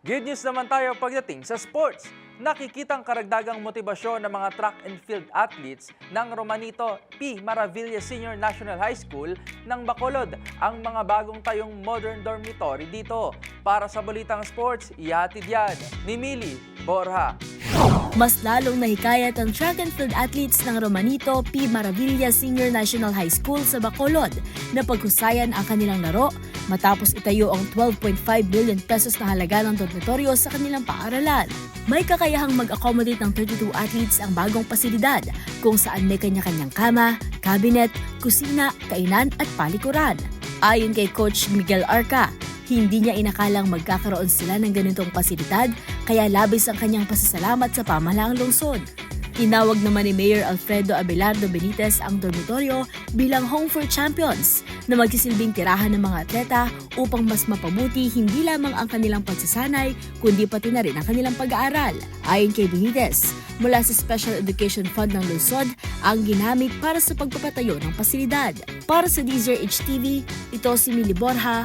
Good news naman tayo pagdating sa sports. Nakikitang karagdagang motibasyon ng mga track and field athletes ng Romanito P. Maravilla Senior National High School ng Bacolod ang mga bagong tayong modern dormitory dito. Para sa Balitang Sports, ihatid yan ni Mili Borja. Mas lalong nahikayat ang track and field athletes ng Romanito P. Maravilla Senior National High School sa Bacolod na paghusayan ang kanilang laro matapos itayo ang 12.5 billion pesos na halaga ng dormitoryo sa kanilang paaralan. May kakayahang mag-accommodate ng 32 athletes ang bagong pasilidad kung saan may kanya-kanyang kama, cabinet, kusina, kainan at palikuran. Ayon kay Coach Miguel Arca, hindi niya inakalang magkakaroon sila ng ganitong pasilidad kaya labis ang kanyang pasasalamat sa pamahalaang lungsod. Tinawag naman ni Mayor Alfredo Abelardo Benitez ang dormitoryo bilang home for champions na magsisilbing tirahan ng mga atleta upang mas mapabuti hindi lamang ang kanilang pagsasanay kundi pati na rin ang kanilang pag-aaral. Ayon kay Benitez, mula sa Special Education Fund ng Lungsod ang ginamit para sa pagpapatayo ng pasilidad. Para sa Deezer HTV, ito si Mili Borja,